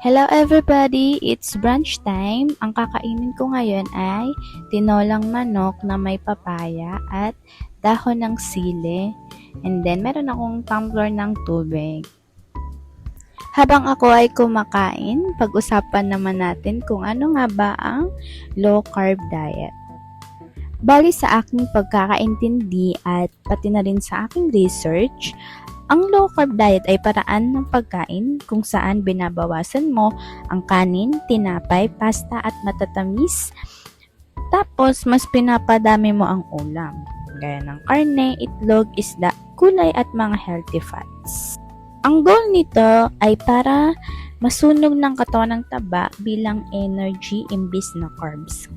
Hello everybody! It's brunch time. Ang kakainin ko ngayon ay tinolang manok na may papaya at dahon ng sili. And then, meron akong tumbler ng tubig. Habang ako ay kumakain, pag-usapan naman natin kung ano nga ba ang low carb diet. Bali sa aking pagkakaintindi at pati na rin sa aking research, ang low carb diet ay paraan ng pagkain kung saan binabawasan mo ang kanin, tinapay, pasta at matatamis. Tapos, mas pinapadami mo ang ulam. Gaya ng karne, itlog, isda, gulay at mga healthy fats. Ang goal nito ay para masunog ng katawan ng taba bilang energy imbis na carbs.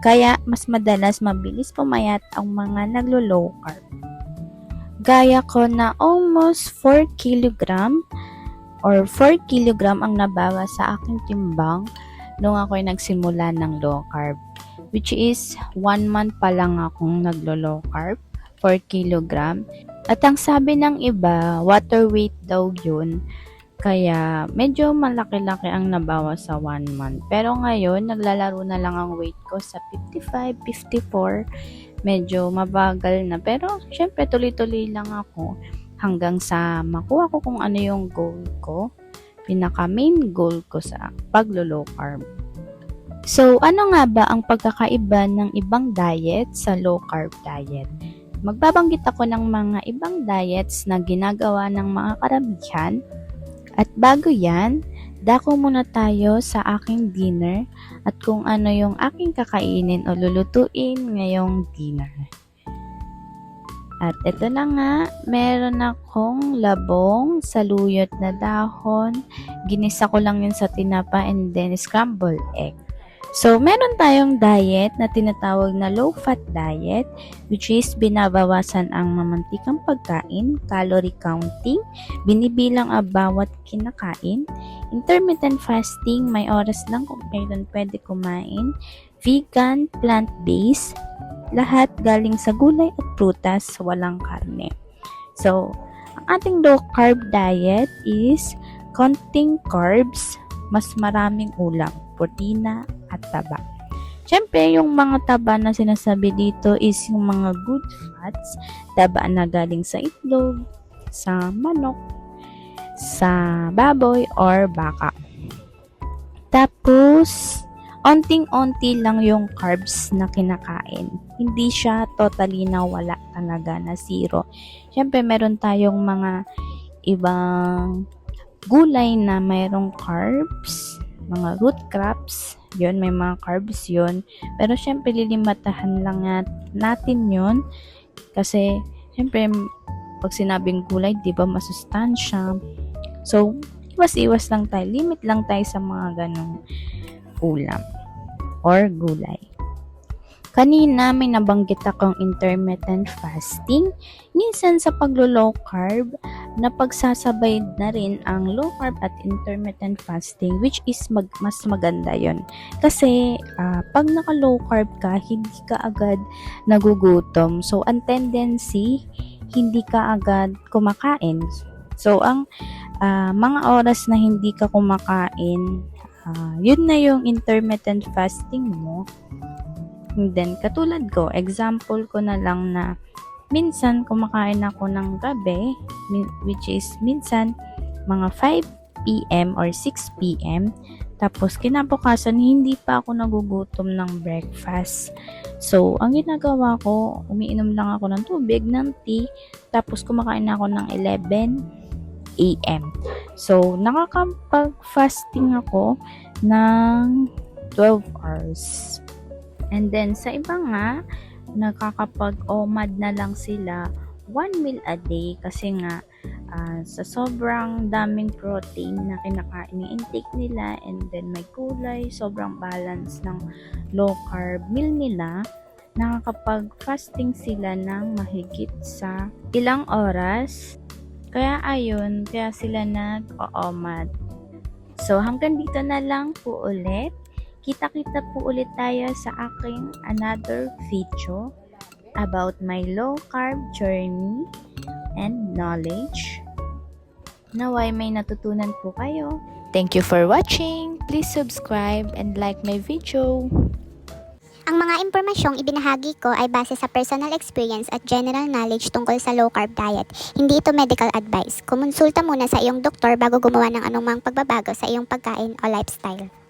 Kaya mas madalas mabilis pumayat ang mga naglo-low carb. Gaya ko na almost 4 kilogram or 4 kilogram ang nabawas sa aking timbang nung ako'y nagsimula ng low carb. Which is 1 month pa lang akong naglo-low carb, 4 kilogram. At ang sabi ng iba, water weight daw yun. Kaya medyo malaki-laki ang nabawas sa 1 month. Pero ngayon, naglalaro na lang ang weight ko sa 55, 54 medyo mabagal na. Pero, syempre, tuloy-tuloy lang ako hanggang sa makuha ko kung ano yung goal ko. Pinaka main goal ko sa paglo-low carb. So, ano nga ba ang pagkakaiba ng ibang diet sa low carb diet? Magbabanggit ako ng mga ibang diets na ginagawa ng mga karamihan. At bago yan, dako muna tayo sa aking dinner at kung ano yung aking kakainin o lulutuin ngayong dinner. At ito na nga, meron akong labong, saluyot na dahon, ginisa ko lang yun sa tinapa and then scrambled egg. So, meron tayong diet na tinatawag na low-fat diet, which is binabawasan ang mamantikang pagkain, calorie counting, binibilang ang bawat kinakain, intermittent fasting, may oras lang kung kailan pwede kumain, vegan, plant-based, lahat galing sa gulay at prutas, walang karne. So, ang ating low-carb diet is counting carbs, mas maraming ulam, protina, at taba. Siyempre, yung mga taba na sinasabi dito is yung mga good fats, taba na galing sa itlog, sa manok, sa baboy, or baka. Tapos, onting-onti lang yung carbs na kinakain. Hindi siya totally na wala talaga na zero. Siyempre, meron tayong mga ibang gulay na mayroong carbs, mga root crops, yun, may mga carbs yun. Pero syempre, lilimatahan lang natin yun. Kasi, syempre, pag sinabing gulay, di ba, masustansya. So, iwas-iwas lang tayo. Limit lang tayo sa mga ganong ulam or gulay. Kanina may nabanggit akong intermittent fasting. Minsan sa paglo-low carb, napagsasabay na rin ang low carb at intermittent fasting which is mag, mas maganda yon Kasi uh, pag naka-low carb ka, hindi ka agad nagugutom. So, ang tendency, hindi ka agad kumakain. So, ang uh, mga oras na hindi ka kumakain, uh, yun na yung intermittent fasting mo And then, katulad ko, example ko na lang na minsan kumakain ako ng gabi, which is minsan mga 5 p.m. or 6 p.m. Tapos, kinabukasan, hindi pa ako nagugutom ng breakfast. So, ang ginagawa ko, umiinom lang ako ng tubig, ng tea, tapos kumakain ako ng 11 a.m. So, nakakapag-fasting ako ng 12 hours. And then, sa iba nga, nakakapag-OMAD na lang sila one meal a day kasi nga uh, sa sobrang daming protein na kinakain ng intake nila and then may kulay, sobrang balance ng low carb meal nila, nakakapag fasting sila ng mahigit sa ilang oras. Kaya ayun, kaya sila nag-OMAD. So hanggang dito na lang po ulit. Kita-kita po ulit tayo sa aking another video about my low carb journey and knowledge. Naway may natutunan po kayo. Thank you for watching. Please subscribe and like my video. Ang mga impormasyong ibinahagi ko ay base sa personal experience at general knowledge tungkol sa low carb diet. Hindi ito medical advice. Kumonsulta muna sa iyong doktor bago gumawa ng anumang pagbabago sa iyong pagkain o lifestyle.